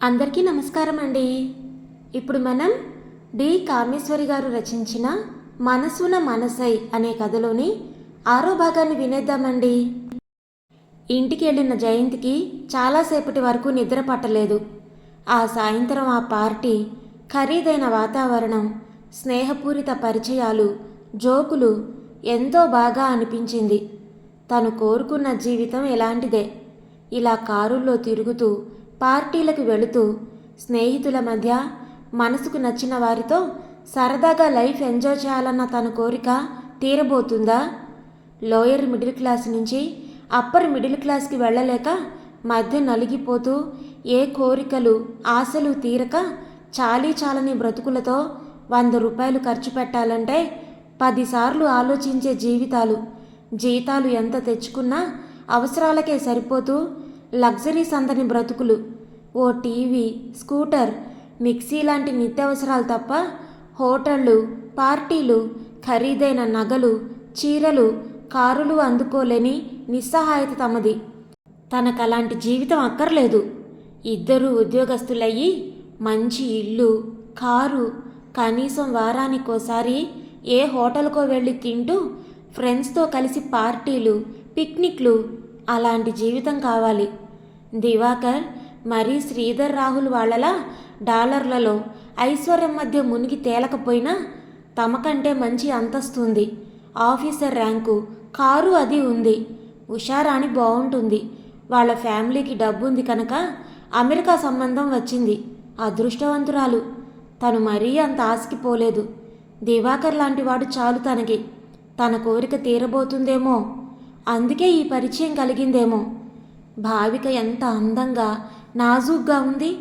అందరికీ నమస్కారం అండి. ఇప్పుడు మనం డి. కామేశ్వరి గారు రచించిన మనసున మనసై అనే కథలోని ఆరో భాగాన్ని వినేద్దామండి. ఇంటికి వెళ్ళిన జయంతికి చాలాసేపటి వరకు నిద్ర పట్టలేదు. ఆ సాయంత్రం ఆ పార్టీ ఖరీదైన వాతావరణం స్నేహపూరిత పరిచయాలు జోకులు ఎంతో బాగా అనిపించింది. తను కోరుకున్న జీవితం ఎలాంటిదే? ఇలా కారుల్లో తిరుగుతూ పార్టీలకు వెళుతూ స్నేహితుల మధ్య మనసుకు నచ్చిన వారితో సరదాగా లైఫ్ ఎంజాయ్ చేయాలన్న తన కోరిక తీరబోతుందా? లోయర్ మిడిల్ క్లాస్ నుంచి అప్పర్ మిడిల్ క్లాస్కి వెళ్ళలేక మధ్య నలిగిపోతూ ఏ కోరికలు ఆశలు తీరక చాలీ చాలని బ్రతుకులతో వంద రూపాయలు ఖర్చు పెట్టాలంటే పదిసార్లు ఆలోచించే జీవితాలు జీతాలు ఎంత తెచ్చుకున్నా అవసరాలకే సరిపోతూ లగ్జరీస్ అందని బ్రతుకులు. ఓ టీవీ స్కూటర్ మిక్సీ లాంటి నిత్యావసరాలు తప్ప హోటళ్ళు పార్టీలు ఖరీదైన నగలు చీరలు కారులు అందుకోలేని నిస్సహాయత తమది. తనకు అలాంటి జీవితం అక్కర్లేదు. ఇద్దరు ఉద్యోగస్తులయ్యి మంచి ఇల్లు కారు కనీసం వారానికోసారి ఏ హోటల్కో వెళ్ళి తింటూ ఫ్రెండ్స్తో కలిసి పార్టీలు పిక్నిక్లు అలాంటి జీవితం కావాలి. దివాకర్ మరీ శ్రీధర్ రాహుల్ వాళ్ళలా డాలర్లలో ఐశ్వర్యం మధ్య మునిగి తేలకపోయినా తమకంటే మంచి అంతస్తుంది. ఆఫీసర్ ర్యాంకు కారు అది ఉంది. ఉషారాణి బాగుంటుంది వాళ్ళ ఫ్యామిలీకి డబ్బుంది కనుక అమెరికా సంబంధం వచ్చింది. అదృష్టవంతురాలు. తను మరీ అంత ఆశకిపోలేదు దివాకర్ లాంటి వాడు చాలు తనకి. తన కోరిక తీరబోతుందేమో. అందుకే ఈ పరిచయం కలిగిందేమో. భావిక ఎంత అందంగా నాజూగ్గా ఉంది.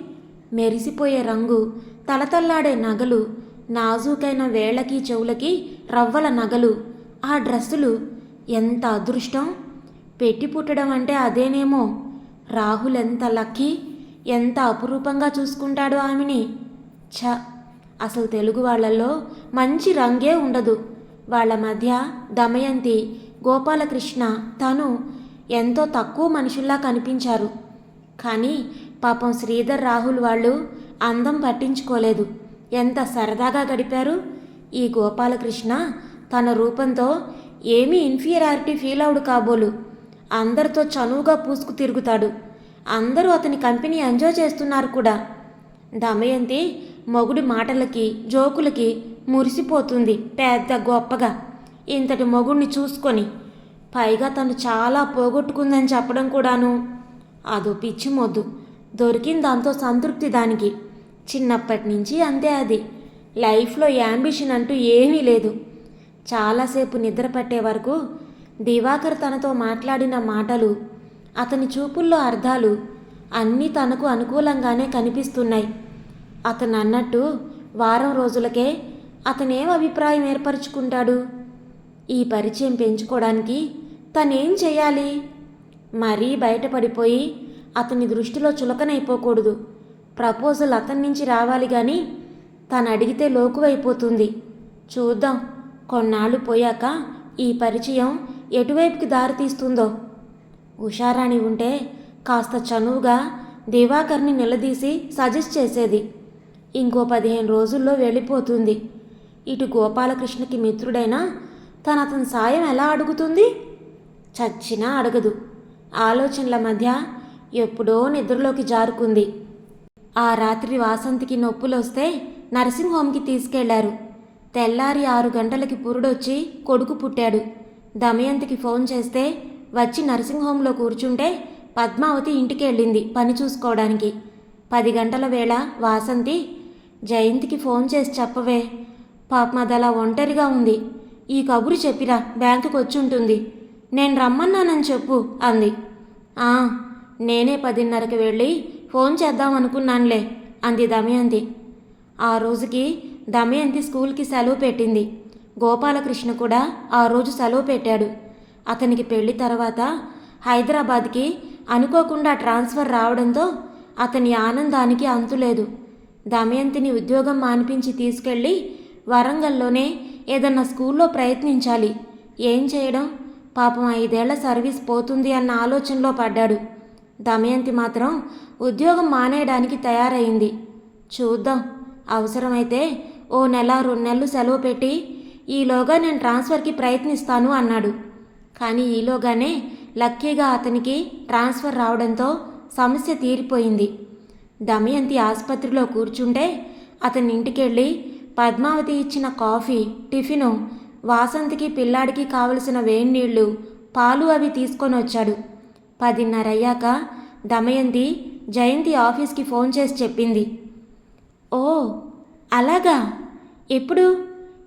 మెరిసిపోయే రంగు తలతల్లాడే నగలు నాజూకైన వేళ్ళకి చెవులకి రవ్వల నగలు. ఆ డ్రెస్సులు ఎంత అదృష్టం. పెట్టి పుట్టడం అంటే అదేనేమో. రాహుల్ ఎంత లక్కీ ఎంత అపురూపంగా చూసుకుంటాడు ఆమెని. ఛ అసలు తెలుగు వాళ్ళల్లో మంచి రంగే ఉండదు. వాళ్ళ మధ్య దమయంతి గోపాలకృష్ణ తను ఎంతో తక్కువ మనుషుల్లా కనిపించారు. కానీ పాపం శ్రీధర్ రాహుల్ వాళ్ళు అందం పట్టించుకోలేదు. ఎంత సరదాగా గడిపారు? ఈ గోపాలకృష్ణ తన రూపంతో ఏమీ ఇన్ఫీరియారిటీ ఫీల్ అవుడు కాబోలు. అందరితో చనువుగా పూసుకు తిరుగుతాడు. అందరూ అతని కంపెనీ ఎంజాయ్ చేస్తున్నారు కూడా. దమయంతి మొగుడి మాటలకి జోకులకి మురిసిపోతుంది పెద్ద గొప్పగా. ఇంతటి మొగుడిని చూసుకొని పైగా తను చాలా పోగొట్టుకుందని చెప్పడం కూడాను. అదో పిచ్చి మొద్దు. దొరికిన దాంతో సంతృప్తి దానికి. చిన్నప్పటి నుంచి అంతే అది. లైఫ్లో యాంబిషన్ అంటూ ఏమీ లేదు. చాలాసేపు నిద్ర పట్టే వరకు దివాకర్ తనతో మాట్లాడిన మాటలు అతని చూపుల్లో అర్థాలు అన్నీ తనకు అనుకూలంగానే కనిపిస్తున్నాయి. అతను అన్నట్టు వారం రోజులకే అతనేం అభిప్రాయం ఏర్పరచుకుంటాడు? ఈ పరిచయం పెంచుకోవడానికి తనేం చేయాలి? మరీ బయటపడిపోయి అతని దృష్టిలో చులకనైపోకూడదు. ప్రపోజల్ అతని నుంచి రావాలి కానీ తను అడిగితే లోకువైపోతుంది. చూద్దాం కొన్నాళ్ళు పోయాక ఈ పరిచయం ఎటువైపుకి దారితీస్తుందో. ఉషారాణి ఉంటే కాస్త చనువుగా దివాకర్ని నిలదీసి సజెస్ట్ చేసేది. ఇంకో పదిహేను రోజుల్లో వెళ్ళిపోతుంది. ఇటు గోపాలకృష్ణకి మిత్రుడైనా తను అతని సాయం ఎలా అడుగుతుంది? చచ్చినా అడగదు. ఆలోచనల మధ్య ఎప్పుడో నిద్రలోకి జారుకుంది. ఆ రాత్రి వాసంతికి నొప్పులొస్తే నర్సింగ్ హోమ్కి తీసుకెళ్ళారు. తెల్లారి ఆరు గంటలకి పురుడొచ్చి కొడుకు పుట్టాడు. దమయంతికి ఫోన్ చేస్తే వచ్చి నర్సింగ్ హోంలో కూర్చుంటే పద్మావతి ఇంటికి వెళ్ళింది పని చూసుకోవడానికి. పది గంటల వేళ వాసంతి జయంతికి ఫోన్ చేసి చెప్పవే పాపం అది అలా ఒంటరిగా ఉంది. ఈ కబురు చెప్పిరా బ్యాంకుకు వచ్చి ఉంటుంది నేను రమ్మన్నానని చెప్పు అంది. ఆ నేనే పదిన్నరకి వెళ్ళి ఫోన్ చేద్దాం అనుకున్నానులే అంది దమయంతి. ఆ రోజుకి దమయంతి స్కూల్కి సెలవు పెట్టింది. గోపాలకృష్ణ కూడా ఆ రోజు సెలవు పెట్టాడు. అతనికి పెళ్ళి తర్వాత హైదరాబాద్కి అనుకోకుండా ట్రాన్స్ఫర్ రావడంతో అతని ఆనందానికి అంతులేదు. దమయంతిని ఉద్యోగం మానిపించి తీసుకెళ్ళి వరంగల్లోనే ఏదన్నా స్కూల్లో ప్రయత్నించాలి. ఏం చేయడం? పాపం ఐదేళ్ళ సర్వీస్ పోతుంది అన్న ఆలోచనలో పడ్డాడు. దమయంతి మాత్రం ఉద్యోగం మానేయడానికి తయారైంది. చూద్దాం. అవసరమైతే ఓ నెల రెండు నెలలు సెలవు పెట్టి ఈలోగా నేను ట్రాన్స్ఫర్కి ప్రయత్నిస్తాను అన్నాడు. కానీ ఈలోగానే లక్కీగా అతనికి ట్రాన్స్ఫర్ రావడంతో సమస్య తీరిపోయింది. దమయంతి ఆసుపత్రిలో కూర్చుంటే అతని ఇంటికెళ్ళి పద్మావతి ఇచ్చిన కాఫీ టిఫిను వాసంతికి పిల్లాడికి కావలసిన వేడి నీళ్ళు పాలు అవి తీసుకొని వచ్చాడు. పదిన్నర అయ్యాక దమయంతి జయంతి ఆఫీస్కి ఫోన్ చేసి చెప్పింది. ఓ అలాగా? ఎప్పుడు?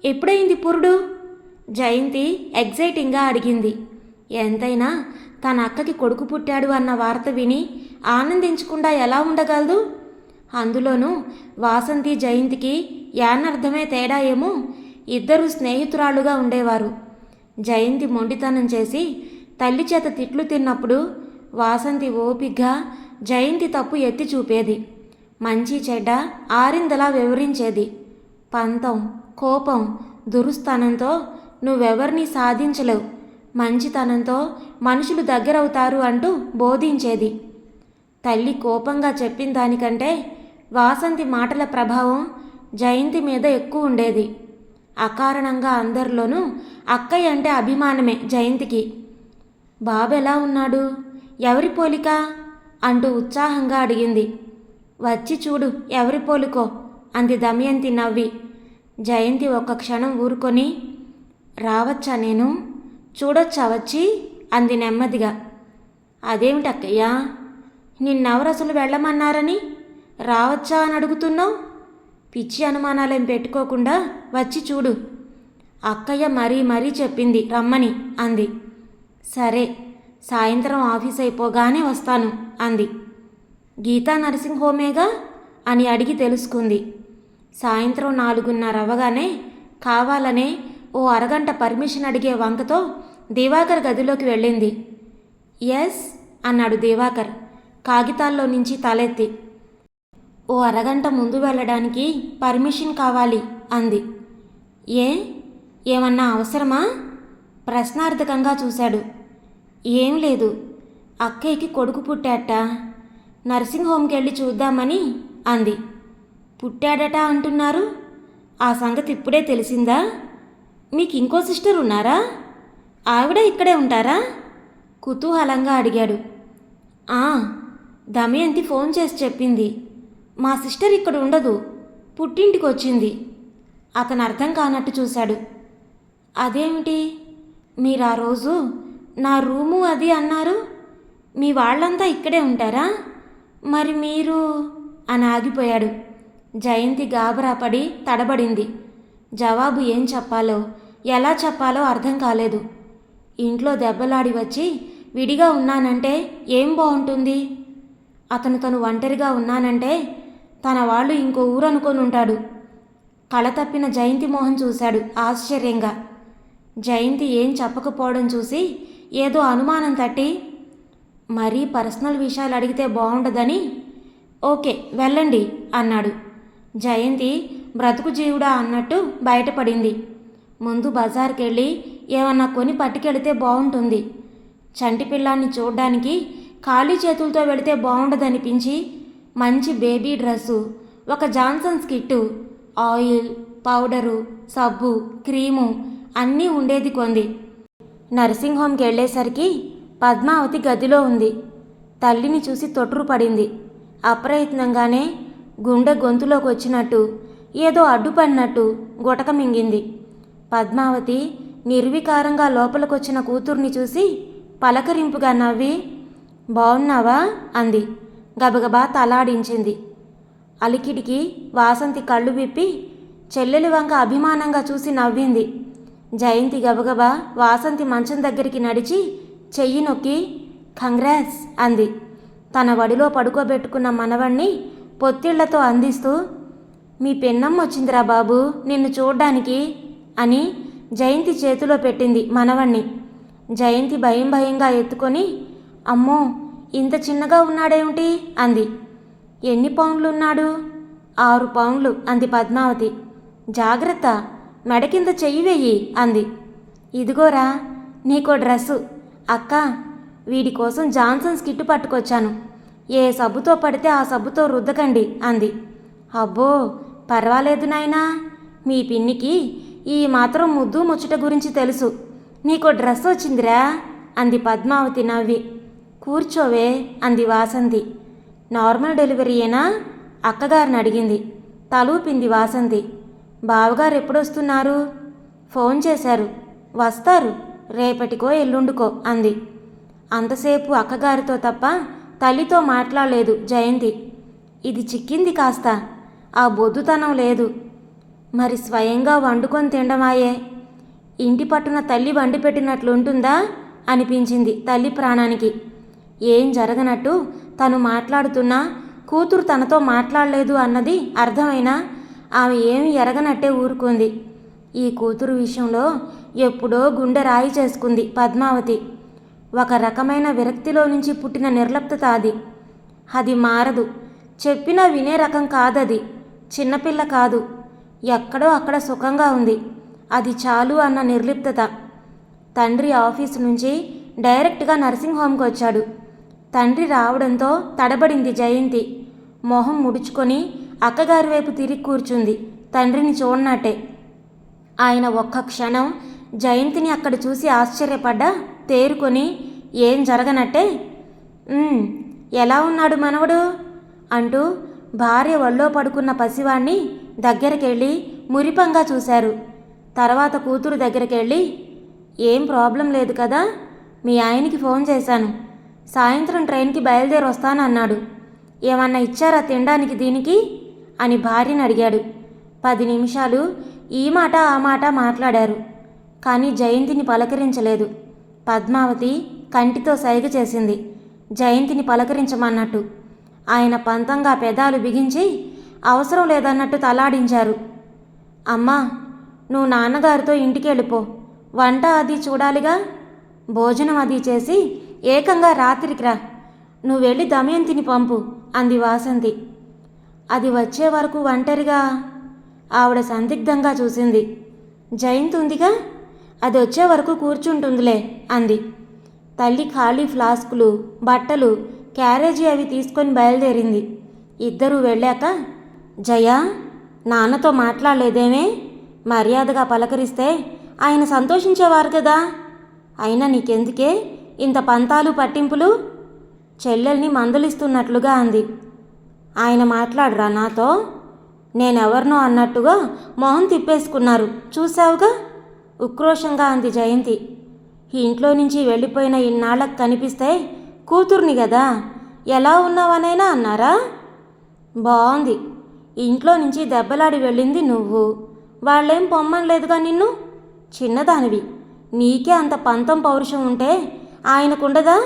ఎప్పుడైంది పురుడు? జయంతి ఎగ్జైటింగ్గా అడిగింది. ఎంతైనా తన అక్కకి కొడుకు పుట్టాడు అన్న వార్త విని ఆనందించకుండా ఎలా ఉండగలదు? అందులోనూ వాసంతి జయంతికి యానర్థమే తేడా ఏమో? ఇద్దరు స్నేహితురాలుగా ఉండేవారు. జయంతి మొండితనం చేసి తల్లి చేత తిట్లు తిన్నప్పుడు వాసంతి ఓపిగ్గా జయంతి తప్పు ఎత్తి చూపేది. మంచి చెడ్డ ఆరిందలా వివరించేది. పంతం కోపం దురుస్థానంతో నువ్వెవరిని సాధించలేవు. మంచితనంతో మనుషులు దగ్గరవుతారు అంటూ బోధించేది. తల్లి కోపంగా చెప్పిన దానికంటే వాసంతి మాటల ప్రభావం జయంతి మీద ఎక్కువ ఉండేది. అకారణంగా అందరిలోనూ అక్కయ్య అంటే అభిమానమే జయంతికి. బాబు ఎలా ఉన్నాడు? ఎవరి పోలిక? అంటూ ఉత్సాహంగా అడిగింది. వచ్చి చూడు ఎవరి పోలికో అంది దమయంతి నవ్వి. జయంతి ఒక్క క్షణం ఊరుకొని రావచ్చా నేను? చూడొచ్చా వచ్చి? అంది నెమ్మదిగా. అదేమిటి అక్కయ్య నిన్నెవరు అసలు వెళ్ళమన్నారని? రావచ్చా అని అడుగుతున్నావు? పిచ్చి అనుమానాలేం పెట్టుకోకుండా వచ్చి చూడు. అక్కయ్య మరీ మరీ చెప్పింది రమ్మని అంది. సరే సాయంత్రం ఆఫీస్ అయిపోగానే వస్తాను అంది. గీతా నర్సింగ్ హోమేగా అని అడిగి తెలుసుకుంది. సాయంత్రం నాలుగున్నర అవ్వగానే కావాలనే ఓ అరగంట పర్మిషన్ అడిగే వంకతో దివాకర్ గదిలోకి వెళ్ళింది. ఎస్ అన్నాడు దివాకర్ కాగితాల్లో నుంచి తలెత్తి. ఓ అరగంట ముందు వెళ్ళడానికి పర్మిషన్ కావాలి అంది. ఏ? ఏమన్నా అవసరమా? ప్రశ్నార్థకంగా చూశాడు. ఏం లేదు. అక్కయ్యకి కొడుకు పుట్టాట. నర్సింగ్ హోమ్కి వెళ్ళి చూద్దామని అంది. పుట్టాడట అంటున్నారు? ఆ సంగతి ఇప్పుడే తెలిసిందా? మీకు ఇంకో సిస్టర్ ఉన్నారా? ఆవిడ ఇక్కడే ఉంటారా? కుతూహలంగా అడిగాడు. ఆ దమయంతి ఫోన్ చేసి చెప్పింది. మా సిస్టర్ ఇక్కడ ఉండదు. పుట్టింటికి వచ్చింది. అతను అర్థం కానట్టు చూశాడు. అదేమిటి? మీరు ఆ రోజు నా రూము అది అన్నారు? మీ వాళ్ళంతా ఇక్కడే ఉంటారా? మరి మీరు? అని ఆగిపోయాడు. జయంతి గాబరా పడి తడబడింది. జవాబు ఏం చెప్పాలో ఎలా చెప్పాలో అర్థం కాలేదు. ఇంట్లో దెబ్బలాడి వచ్చి విడిగా ఉన్నానంటే ఏం బాగుంటుంది అతను తను ఒంటరిగా ఉన్నానంటే తన వాళ్ళు ఇంకో ఊరు అనుకొని ఉంటాడు. కళ తప్పిన జయంతి మోహన్ చూశాడు ఆశ్చర్యంగా. జయంతి ఏం చెప్పకపోవడం చూసి ఏదో అనుమానం తట్టి మరీ పర్సనల్ విషయాలు అడిగితే బాగుండదని ఓకే వెళ్ళండి అన్నాడు. జయంతి బ్రతుకు జీవుడా అన్నట్టు బయటపడింది. ముందు బజార్కి వెళ్ళి ఏమన్నా కొని పట్టుకెళితే బాగుంటుంది చంటి పిల్లాన్ని చూడ్డానికి ఖాళీ చేతులతో వెళితే బాగుండదనిపించి మంచి బేబీ డ్రెస్సు ఒక జాన్సన్స్ కిట్టు ఆయిల్ పౌడరు సబ్బు క్రీము అన్నీ ఉండేది కొంది. నర్సింగ్ హోమ్కి వెళ్ళేసరికి పద్మావతి గదిలో ఉంది. తల్లిని చూసి తొట్రు పడింది. అప్రయత్నంగానే గుండె గొంతులోకి వచ్చినట్టు ఏదో అడ్డుపడినట్టు గుటక మింగింది. పద్మావతి నిర్వికారంగా లోపలికొచ్చిన కూతుర్ని చూసి పలకరింపుగా నవ్వి బాగున్నావా అంది. గబగబా తలాడించింది. అలికిడికి వాసంతి కళ్ళు విప్పి చెల్లెలి వంక అభిమానంగా చూసి నవ్వింది. జయంతి గబగబా వాసంతి మంచం దగ్గరికి నడిచి చెయ్యి నొక్కి కంగ్రాట్స్ అంది. తన వడిలో పడుకోబెట్టుకున్న మనవణ్ణి పొత్తిళ్ళతో అందిస్తూ మీ పెన్నమ్మ వచ్చిందిరా బాబు నిన్ను చూడ్డానికి అని జయంతి చేతిలో పెట్టింది మనవణ్ణి. జయంతి భయం భయంగా ఎత్తుకొని అమ్మో ఇంత చిన్నగా ఉన్నాడేమిటి? అంది. ఎన్ని పౌండ్లున్నాడు? ఆరు పౌండ్లు అంది పద్మావతి. జాగ్రత్త మెడ కింద చెయ్యి వెయ్యి అంది. ఇదిగోరా నీకో డ్రెస్సు. అక్క వీడి కోసం జాన్సన్స్ కిట్టు పట్టుకొచ్చాను. ఏ సబ్బుతో పడితే ఆ సబ్బుతో రుద్దకండి అంది. అబ్బో పర్వాలేదు నాయనా. మీ పిన్నికి ఈ మాత్రం ముద్దు ముచ్చట గురించి తెలుసు. నీకో డ్రెస్ వచ్చిందిరా అంది పద్మావతి నవ్వి. కూర్చోవే అంది వాసంతి. నార్మల్ డెలివరీయేనా అక్కగారిని అడిగింది. తలూపింది వాసంతి. బావగారు ఎప్పుడొస్తున్నారు? ఫోన్ చేశారు. వస్తారు. రేపటికో ఎల్లుండుకో అంది. అంతసేపు అక్కగారితో తప్ప తల్లితో మాట్లాడలేదు జయంతి. ఇది చిక్కింది కాస్త. ఆ బొద్దుతనం లేదు. మరి స్వయంగా వండుకొని తినడమాయే? ఇంటి పట్టున తల్లి వండి పెట్టినట్లుంటుందా అనిపించింది తల్లి ప్రాణానికి. ఏం జరగనట్టు? తను మాట్లాడుతున్నా కూతురు తనతో మాట్లాడలేదు అన్నది అర్థమైనా? ఆమె ఏమి ఎరగనట్టే ఊరుకుంది. ఈ కూతురు విషయంలో ఎప్పుడో గుండె రాయి చేసుకుంది పద్మావతి. ఒక రకమైన విరక్తిలో నుంచి పుట్టిన నిర్లప్తత అది. అది మారదు. చెప్పినా వినే రకం కాదది. చిన్నపిల్ల కాదు. ఎక్కడో అక్కడ సుఖంగా ఉంది. అది చాలు అన్న నిర్లిప్తత. తండ్రి ఆఫీసు నుంచి డైరెక్ట్గా నర్సింగ్ హోమ్కి వచ్చాడు. తండ్రి రావడంతో తడబడింది జయంతి. మొహం ముడుచుకొని అక్కగారి వైపు తిరిగి కూర్చుంది. తండ్రిని చూడనట్టే. ఆయన ఒక్క క్షణం జయంతిని అక్కడ చూసి ఆశ్చర్యపడ్డా తేరుకొని ఏం జరగనట్టే? ఎలా ఉన్నాడు మనవడు? అంటూ భార్య ఒళ్ళో పడుకున్న పసివాణ్ణి దగ్గరికెళ్ళి మురిపంగా చూశారు. తర్వాత కూతురు దగ్గరికెళ్ళి ఏం ప్రాబ్లం లేదు కదా మీ ఆయనకి ఫోన్ చేశాను. సాయంత్రం ట్రైన్కి బయలుదేరి వస్తానన్నాడు. ఏమన్నా ఇచ్చారా తినడానికి దీనికి? అని భార్యని అడిగాడు. పది నిమిషాలు ఈ మాట ఆ మాట మాట్లాడారు. కానీ జయంతిని పలకరించలేదు. పద్మావతి కంటితో సైగ చేసింది. జయంతిని పలకరించమన్నట్టు. ఆయన పంతంగా పెదాలు బిగించి అవసరం లేదన్నట్టు తలాడించారు. అమ్మా నువ్వు నాన్నగారితో ఇంటికి వెళ్ళిపో వంట అది చూడాలిగా? భోజనం అది చేసి ఏకంగా రాత్రికి రా. నువ్వు వెళ్ళి దమయంతిని పంపు అంది వాసంతి. అది వచ్చే వరకు ఒంటరిగా ఆవిడ సందిగ్ధంగా చూసింది. జయంత్ ఉందిగా అది వచ్చే వరకు కూర్చుంటుందిలే అంది. తల్లి ఖాళీ ఫ్లాస్కులు బట్టలు క్యారేజీ అవి తీసుకొని బయలుదేరింది. ఇద్దరూ వెళ్ళాక జయ నాన్నతో మాట్లాడలేదేమే? మర్యాదగా పలకరిస్తే ఆయన సంతోషించేవారు కదా? అయినా నీకెందుకే? ఇంత పంతాలు పట్టింపులు? చెల్లెల్ని మందలిస్తున్నట్లుగా అంది. ఆయన మాట్లాడరా నాతో? నేనెవరినో అన్నట్టుగా మొహం తిప్పేసుకున్నారు. చూసావుగా ఉక్రోషంగా అంది జయంతి. ఇంట్లో నుంచి వెళ్ళిపోయిన ఇన్నాళ్ళకు కనిపిస్తే కూతుర్ని కదా ఎలా ఉన్నావనైనా అన్నారా? బాగుంది ఇంట్లో నుంచి దెబ్బలాడి వెళ్ళింది నువ్వు. వాళ్ళేం పొమ్మనలేదుగా నిన్ను? చిన్నదానివి. నీకే అంత పంతం పౌరుషం ఉంటే ఆయనకుండదా?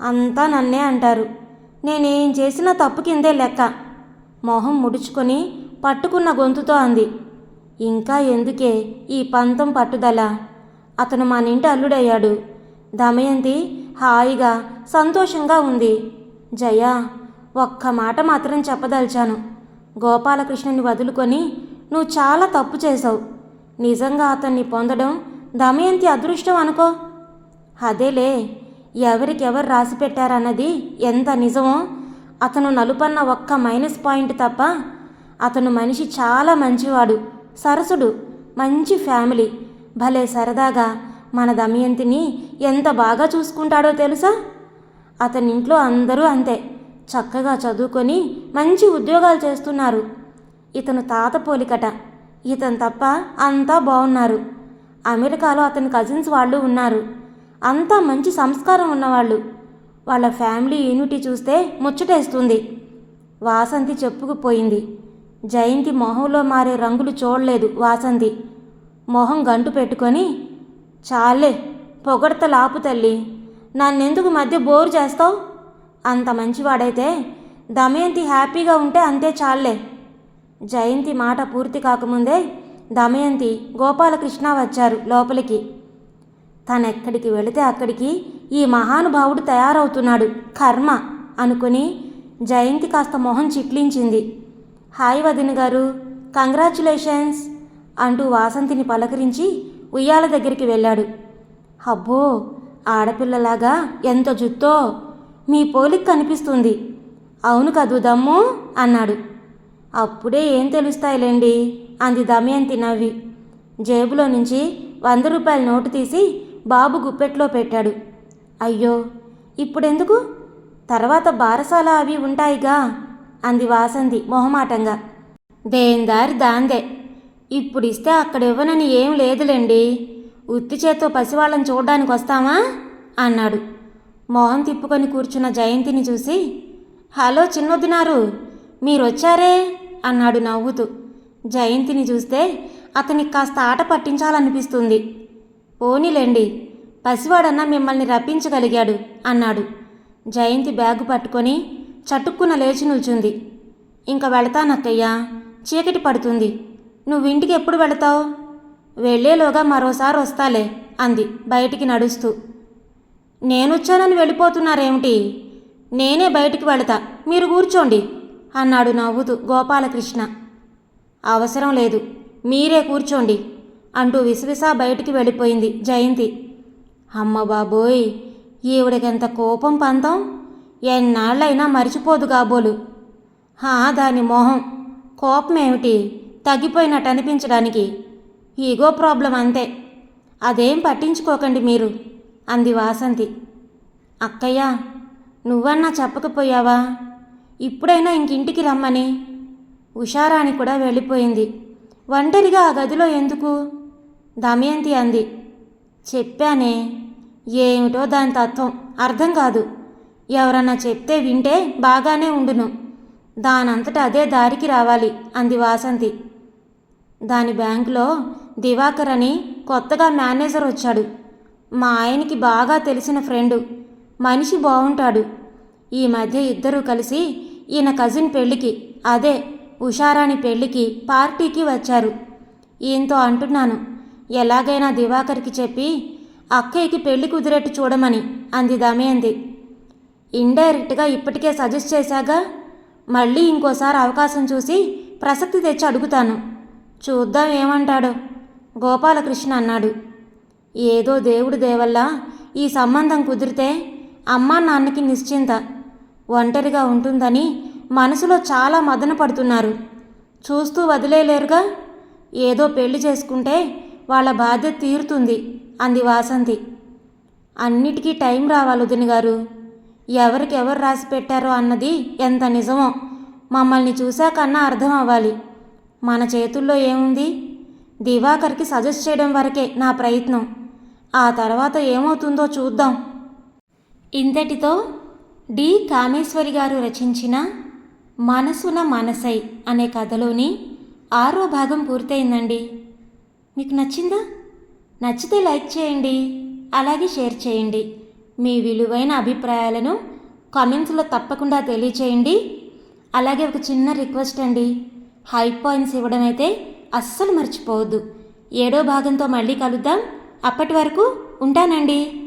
అంతా నన్నే అంటారు. నేనేం చేసినా తప్పు కిందే లెక్క. మొహం ముడుచుకొని పట్టుకున్న గొంతుతో అంది. ఇంకా ఎందుకే ఈ పంతం పట్టుదల? అతను మన ఇంటి అల్లుడయ్యాడు. దమయంతి హాయిగా సంతోషంగా ఉంది. జయ ఒక్క మాట మాత్రం చెప్పదలిచాను. గోపాలకృష్ణుని వదులుకొని నువ్వు చాలా తప్పు చేశావు. నిజంగా అతన్ని పొందడం దమయంతి అదృష్టం అనుకో. అదేలే ఎవరికెవరు రాసి పెట్టారన్నది ఎంత నిజమో అతను నలుపన్న ఒక్క మైనస్ పాయింట్ తప్ప అతను మనిషి చాలా మంచివాడు సరసుడు మంచి ఫ్యామిలీ. భలే సరదాగా మన దమయంతిని ఎంత బాగా చూసుకుంటాడో తెలుసా? అతని ఇంట్లో అందరూ అంతే చక్కగా చదువుకొని మంచి ఉద్యోగాలు చేస్తున్నారు. ఇతను తాత పోలికట ఇతను తప్ప అంతా బాగున్నారు అమెరికాలో అతని కజిన్స్ వాళ్ళు ఉన్నారు. అంతా మంచి సంస్కారం ఉన్నవాళ్ళు. వాళ్ళ ఫ్యామిలీ యూనిటీ చూస్తే ముచ్చటేస్తుంది. వాసంతి చెప్పుకుపోయింది. జయంతి మొహంలో మారే రంగులు చూడలేదు వాసంతి. మొహం గంటు పెట్టుకొని చాలే పొగడత లాపు తల్లి. నన్నెందుకు మధ్య బోరు చేస్తావు? అంత మంచివాడైతే దమయంతి హ్యాపీగా ఉంటే అంతే చాలే జయంతి మాట పూర్తి కాకముందే దమయంతి గోపాలకృష్ణ వచ్చారు లోపలికి. తనెక్కడికి వెళితే అక్కడికి ఈ మహానుభావుడు తయారవుతున్నాడు. కర్మ అనుకుని జయంతి కాస్త మొహం చిట్లించింది. హాయ్ వదిన గారు కంగ్రాచులేషన్స్ అంటూ వాసంతిని పలకరించి ఉయ్యాల దగ్గరికి వెళ్ళాడు. అబ్బో ఆడపిల్లలాగా ఎంత జుత్తో మీ పోలిక కనిపిస్తుంది. అవును కదూ దమ్ము అన్నాడు. అప్పుడే ఏం తెలుస్తాయిలేండి అంది దమయంతి నవ్వి. జేబులో నుంచి వంద రూపాయల నోటు తీసి బాబు గుప్పెట్లో పెట్టాడు. అయ్యో ఇప్పుడెందుకు? తర్వాత బారసాల అవి ఉంటాయిగా? అంది వాసంతి మొహమాటంగా. దేందారి దాందే. ఇప్పుడిస్తే అక్కడ ఇవ్వనని ఏం లేదులేండి. ఉత్తి చేత్తో పసివాళ్ళని చూడ్డానికి వస్తామా? అన్నాడు. మొహం తిప్పుకొని కూర్చున్న జయంతిని చూసి హలో చిన్నొద్దినారు మీరొచ్చారే? అన్నాడు నవ్వుతూ. జయంతిని చూస్తే అతనికి కాస్త ఆట పట్టించాలనిపిస్తుంది. పోనీలేండి. పసివాడన్నా మిమ్మల్ని రప్పించగలిగాడు అన్నాడు. జయంతి బ్యాగు పట్టుకొని చటుక్కున లేచి నిల్చుంది. ఇంక వెళతానక్కయ్యా చీకటి పడుతుంది. నువ్వు ఇంటికి ఎప్పుడు వెళతావు? వెళ్ళేలోగా మరోసారి వస్తాలే అంది బయటికి నడుస్తూ. నేనొచ్చానని వెళ్ళిపోతున్నారేమిటి? నేనే బయటికి వెళతా. మీరు కూర్చోండి అన్నాడు నవ్వుతూ గోపాలకృష్ణ. అవసరం లేదు. మీరే కూర్చోండి. అంటూ విసవిసా బయటికి వెళ్ళిపోయింది జయంతి. అమ్మ బాబోయ్ ఈవిడకెంత కోపం పంతం? ఎన్నాళ్ళైనా మరిచిపోదు కాబోలు హా దాని మొహం. కోపం ఏమిటి తగ్గిపోయినట్టు అనిపించడానికి. ఈగో ప్రాబ్లం అంతే. అదేం పట్టించుకోకండి మీరు అంది వాసంతి. అక్కయ్య నువ్వన్నా చెప్పకపోయావా? ఇప్పుడైనా ఇంకింటికి రమ్మని. ఉషారాణి కూడా వెళ్ళిపోయింది. ఒంటరిగా ఆ గదిలో ఎందుకు? దమయంతి అంది. చెప్పానే ఏమిటో దాని తత్వం. అర్థం కాదు. ఎవరన్నా చెప్తే వింటే బాగానే ఉండును. దానంతట అదే దారికి రావాలి అంది వాసంతి. దాని బ్యాంకులో దివాకర్ అని కొత్తగా మేనేజర్ వచ్చాడు. మా ఆయనకి బాగా తెలిసిన ఫ్రెండు. మనిషి బాగుంటాడు ఈ మధ్య ఇద్దరూ కలిసి ఈయన కజిన్ పెళ్ళికి అదే ఉషారాణి పెళ్ళికి పార్టీకి వచ్చారు. ఈయనతో అంటున్నాను. ఎలాగైనా దివాకర్కి చెప్పి అక్కయ్యకి పెళ్ళి కుదిరేట్టు చూడమని అంది దమయంతి. ఇండైరెక్ట్గా ఇప్పటికే సజెస్ట్ చేశాగా మళ్ళీ ఇంకోసారి అవకాశం చూసి ప్రసక్తి తెచ్చి అడుగుతాను. చూద్దాం ఏమంటాడో. గోపాలకృష్ణ అన్నాడు. ఏదో దేవుడి దేవల్ల ఈ సంబంధం కుదిరితే అమ్మా నాన్నకి నిశ్చింత. ఒంటరిగా ఉంటుందని మనసులో చాలా మదన పడుతున్నారు. చూస్తూ వదిలేయలేరుగా. ఏదో పెళ్ళి చేసుకుంటే వాళ్ళ బాధ్యత తీరుతుంది అంది వాసంతి. అన్నిటికీ టైం రావాలి వదిన గారు. ఎవరికి ఎవరు రాసి పెట్టారో అన్నది ఎంత నిజమో మమ్మల్ని చూశాకన్నా అర్థం అవ్వాలి. మన చేతుల్లో ఏముంది? దివాకర్కి సజెస్ట్ చేయడం వరకే నా ప్రయత్నం. ఆ తర్వాత ఏమవుతుందో చూద్దాం. ఇంతటితో డి. కామేశ్వరి గారు రచించిన మనసున మనసై అనే కథలోని ఆరో భాగం పూర్తయిందండి. మీకు నచ్చిందా? నచ్చితే లైక్ చేయండి అలాగే షేర్ చేయండి. మీ విలువైన అభిప్రాయాలను కామెంట్స్లో తప్పకుండా తెలియచేయండి. అలాగే ఒక చిన్న రిక్వెస్ట్ అండి. హై పాయింట్స్ ఇవ్వడం అయితే అస్సలు మర్చిపోవద్దు. ఏడో భాగంతో మళ్ళీ కలుద్దాం. అప్పటి వరకు ఉంటానండి.